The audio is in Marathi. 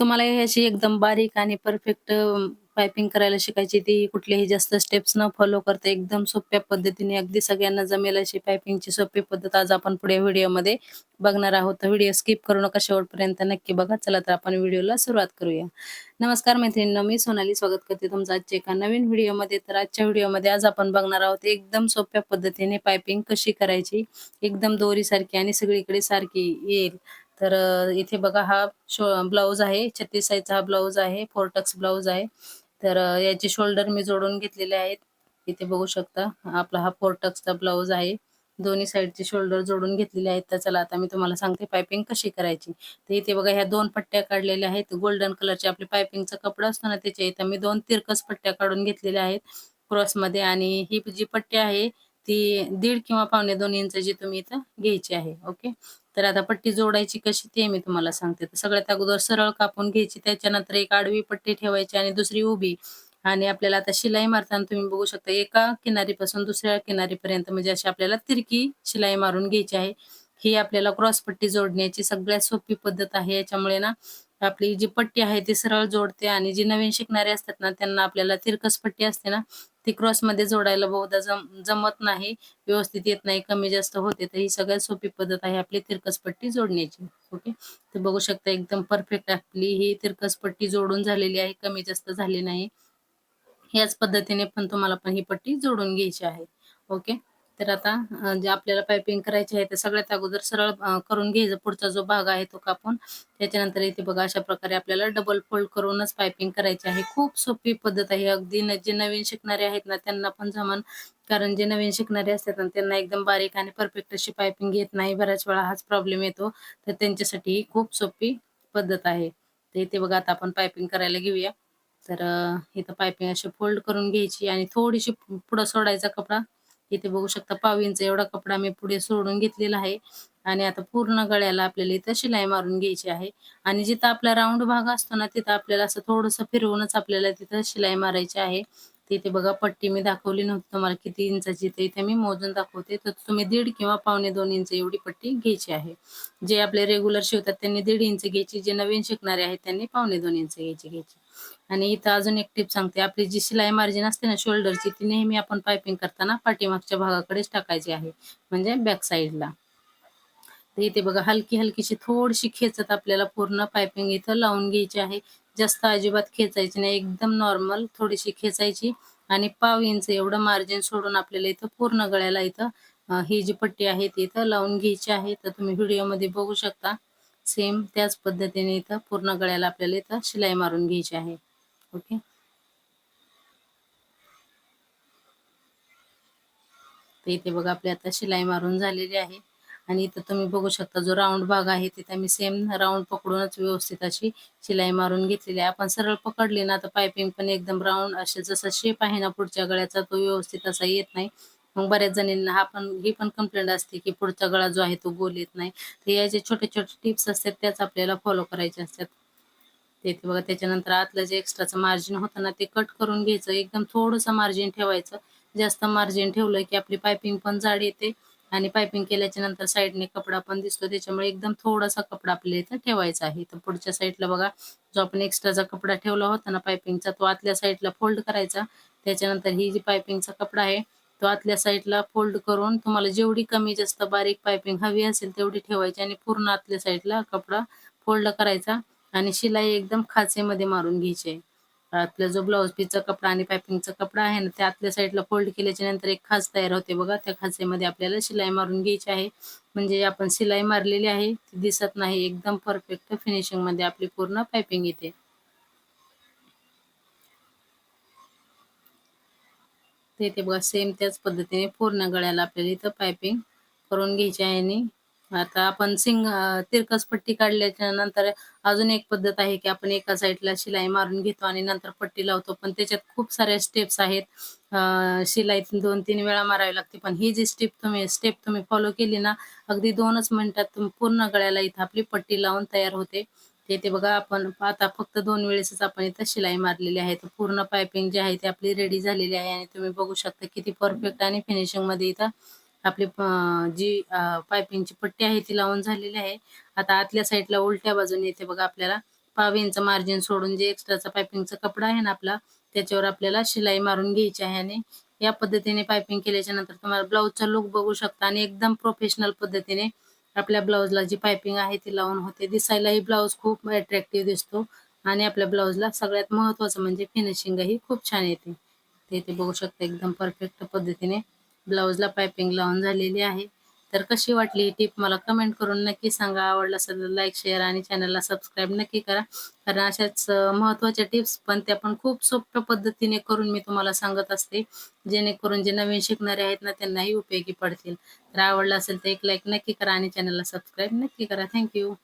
तुम्हाला ह्याची एकदम बारीक आणि परफेक्ट पायपिंग करायला शिकायची ती कुठलीही जास्त स्टेप्स न फॉलो करता एकदम सोप्या पद्धतीने अगदी सगळ्यांना जमेल अशी पायपिंगची सोपी पद्धत आज आपण पुढे व्हिडिओमध्ये बघणार आहोत. व्हिडिओ स्किप करू नका शेवटपर्यंत नक्की बघा. चला तर आपण व्हिडिओला सुरुवात करूया. नमस्कार मैत्रिणींना मी सोनाली स्वागत करते तुमचं आजच्या एका नवीन व्हिडिओमध्ये. तर आजच्या व्हिडिओमध्ये आज आपण बघणार आहोत एकदम सोप्या पद्धतीने पायपिंग कशी करायची एकदम दोरीसारखी आणि सगळीकडे सारखी येईल. तर इथे बघा हा शो ब्लाऊज आहे छत्तीस साईजचा हा ब्लाऊज आहे फोर टक्स ब्लाऊज आहे. तर याचे शोल्डर मी जोडून घेतलेले आहेत. इथे बघू शकता आपला हा फोर टक्सचा ब्लाऊज आहे. दोन्ही साईडचे शोल्डर जोडून घेतलेले आहेत. तर चला आता मी तुम्हाला सांगते पायपिंग कशी करायची. तर इथे बघा ह्या दोन पट्ट्या काढलेल्या आहेत. गोल्डन कलरचे आपले पायपिंगचा कपडा असतो ना त्याच्या इथं मी दोन तिरकस पट्ट्या काढून घेतलेल्या आहेत. क्रॉसमध्ये आणि ही जी पट्टी आहे ती दीड किंवा पावणे दोन इंचाची तुम्ही इथं घ्यायची आहे ओके? तर आता पट्टी जोडायची कशी ते मी तुम्हाला सांगते. तर सगळ्यात अगोदर सरळ कापून घ्यायची त्याच्यानंतर एक आडवी पट्टी ठेवायची आणि दुसरी उभी. आणि आपल्याला आता शिलाई मारताना तुम्ही बघू शकता एका किनारीपासून दुसऱ्या किनारीपर्यंत म्हणजे अशी आपल्याला तिरकी शिलाई मारून घ्यायची आहे. ही आपल्याला क्रॉस पट्टी जोडण्याची सगळ्यात सोपी पद्धत आहे. याच्यामुळे ना आपली जी पट्टी आहे ती सरळ जोडते आणि जी नवीन शिकणारे असतात ना त्यांना आपल्याला तिरकस पट्टी असते ना ती क्रॉसमध्ये जोडायला बहुधा जम जमत नाही व्यवस्थित येत नाही कमी जास्त होते तर ही सगळ्यात सोपी पद्धत आहे आपली तिरकस पट्टी जोडण्याची. ओके? तर बघू शकता एकदम परफेक्ट आपली ही तिरकस पट्टी जोडून झालेली आहे कमी जास्त झाली नाही. ह्याच पद्धतीने पण तुम्हाला पण ही पट्टी जोडून घ्यायची आहे. ओके? तर आता जे आपल्याला पायपिंग करायची आहे ते सगळ्यात अगोदर सरळ करून घ्यायचं. पुढचा जो भाग आहे तो कापून त्याच्यानंतर इथे बघा अशा प्रकारे आपल्याला डबल फोल्ड करूनच पायपिंग करायची आहे. खूप सोपी पद्धत आहे. अगदी जे नवीन शिकणारे आहेत ना त्यांना पण जमन. कारण जे नवीन शिकणारे असतात ना त्यांना एकदम बारीक आणि परफेक्ट अशी पायपिंग येत नाही. बऱ्याच वेळा हाच प्रॉब्लेम येतो. तर त्यांच्यासाठी ही खूप सोपी पद्धत आहे. तर इथे बघा आता आपण पायपिंग करायला घेऊया. तर इथं पायपिंग अशी फोल्ड करून घ्यायची आणि थोडीशी पुढं सोडायचा कपडा. इथे बघू शकता पाव इंच एवढा कपडा मी पुढे सोडून घेतलेला आहे. आणि आता पूर्ण गळ्याला आपल्याला इथं शिलाई मारून घ्यायची आहे. आणि जिथं आपला राऊंड भाग असतो ना तिथं आपल्याला असं थोडंसं फिरवूनच आपल्याला तिथं शिलाई मारायची आहे. तिथे बघा पट्टी मी दाखवली नव्हती तुम्हाला किती इंचाची तर इथे मी मोजून दाखवते. तर तुम्ही दीड किंवा पावणे दोन इंच एवढी पट्टी घ्यायची आहे. जे आपले रेग्युलर शिवतात त्यांनी दीड इंच घ्यायची. जे नवीन शिकणारे आहेत त्यांनी पावणे दोन इंच घ्यायची घ्यायची. आणि इथं अजून एक टिप सांगते. आपली जी शिलाई मार्जिन असते ना शोल्डरची ती नेहमी आपण पायपिंग करताना पाठीमागच्या भागाकडेच टाकायची आहे. म्हणजे बॅक साईडला तर इथे बघा हलकी हलकीशी थोडीशी खेचत आपल्याला पूर्ण पायपिंग इथं लावून घ्यायची आहे. जास्त अजिबात खेचायची नाही. एकदम नॉर्मल थोडीशी खेचायची. आणि पाव इंच एवढं मार्जिन सोडून आपल्याला इथं पूर्ण गळ्याला इथं ही जी पट्टी आहे ती इथं लावून घ्यायची आहे. तर तुम्ही व्हिडिओमध्ये बघू शकता. सेम त्याच पद्धतीने इथं पूर्ण गळ्याला आपल्याला इथं शिलाई मारून घ्यायची आहे. ओके तर इथे बघा आपली आता शिलाई मारून झालेली आहे. आणि इथं तुम्ही बघू शकता जो राऊंड भाग आहे तिथे मी सेम राऊंड पकडूनच व्यवस्थित अशी शिलाई मारून घेतलेली आहे. आपण सरळ पकडली ना तर पायपिंग पण एकदम राऊंड असे जसा शेप आहे ना पुढच्या गळ्याचा तो व्यवस्थित असा येत नाही. मग बऱ्याच जणींना हा पण ही पण कंप्लेंट असते की पुढचा गळा जो आहे तो गोल येत नाही. तर या जे छोटे छोटे टिप्स असतात त्याच आपल्याला फॉलो करायचे असतात. ते बघा त्याच्यानंतर आतलं जे एक्स्ट्राचं मार्जिन होतं ना ते कट करून घ्यायचं. एकदम थोडंसं मार्जिन ठेवायचं. जास्त मार्जिन ठेवलं की आपली पायपिंग पण जाड येते. आणि पायपिंग केल्याच्यानंतर साईडने कपडा पण दिसतो. त्याच्यामुळे एकदम थोडासा कपडा आपल्या इथं ठेवायचा आहे. तर पुढच्या साईडला बघा जो आपण एक्स्ट्राचा कपडा ठेवला होता ना पायपिंगचा तो आतल्या साईडला फोल्ड करायचा. त्याच्यानंतर ही जी पायपिंगचा कपडा आहे तो आतल्या साईडला फोल्ड करून तुम्हाला जेवढी कमी जास्त बारीक पायपिंग हवी असेल तेवढी ठेवायची आणि पूर्ण आतल्या साईडला कपडा फोल्ड करायचा आणि शिलाई एकदम खाचेमध्ये मारून घ्यायची. आहे आपला जो ब्लाऊज पीसचा कपडा आणि पायपिंगचा कपडा आहे ना त्या आतल्या साईडला फोल्ड केल्याच्यानंतर एक खाच तयार होते बघा. त्या खाचेमध्ये आपल्याला शिलाई मारून घ्यायची आहे. म्हणजे आपण शिलाई मारलेली आहे ती दिसत नाही. एकदम परफेक्ट फिनिशिंगमध्ये आपली पूर्ण पायपिंग येते. ते इथे बघा सेम त्याच पद्धतीने पूर्ण गळ्याला आपल्याला इथं पायपिंग करून घ्यायची आहे आणि आता आपण सिंग तिरकस पट्टी काढल्याच्या नंतर अजून एक पद्धत आहे की आपण एका साईडला शिलाई मारून घेतो आणि नंतर पट्टी लावतो. पण त्याच्यात खूप साऱ्या स्टेप्स आहेत. शिलाई दोन तीन वेळा मारावी लागते. पण ही जी स्टेप तुम्ही स्टेप तुम्ही फॉलो केली ना अगदी दोनच मिनिटात पूर्ण गळ्याला इथं आपली पट्टी लावून तयार होते. येथे बघा आपण आता फक्त दोन वेळेसच आपण इथं शिलाई मारलेली आहे. तर पूर्ण पायपिंग जी आहे ती आपली रेडी झालेली आहे. आणि तुम्ही बघू शकता किती परफेक्ट आणि फिनिशिंगमध्ये इथं आपली जी जी पायपिंगची पट्टी आहे ती लावून झालेली आहे. आता आतल्या साईडला उलट्या बाजूने इथे बघा आपल्याला पाव इंच मार्जिन सोडून जे एक्स्ट्राचा पायपिंगचा कपडा आहे ना आपला त्याच्यावर आपल्याला शिलाई मारून घ्यायची आहे. आणि या पद्धतीने पायपिंग केल्याच्यानंतर तुम्हाला ब्लाऊजचा लुक बघू शकता. आणि एकदम प्रोफेशनल पद्धतीने आपल्या ब्लाऊजला जी पायपिंग आहे ती लावून होते. दिसायलाही ब्लाऊज खूप अट्रॅक्टिव्ह दिसतो आणि आपल्या ब्लाऊजला सगळ्यात महत्वाचं म्हणजे फिनिशिंगही खूप छान येते. ते इथे बघू शकता एकदम परफेक्ट पद्धतीने ब्लाऊजला पायपिंग लावून झालेली आहे. तर कशी वाटली ही टीप मला कमेंट करून नक्की सांगा. आवडलं असेल तर लाईक शेअर आणि चॅनलला सबस्क्राईब नक्की करा. कारण अशाच महत्त्वाच्या टिप्स पण त्या पण खूप सोप्या पद्धतीने करून मी तुम्हाला सांगत असते. जेणेकरून जे नवीन शिकणारे आहेत ना त्यांनाही उपयोगी पडतील. तर आवडलं असेल तर एक लाईक नक्की करा आणि चॅनलला सबस्क्राईब नक्की करा. थँक्यू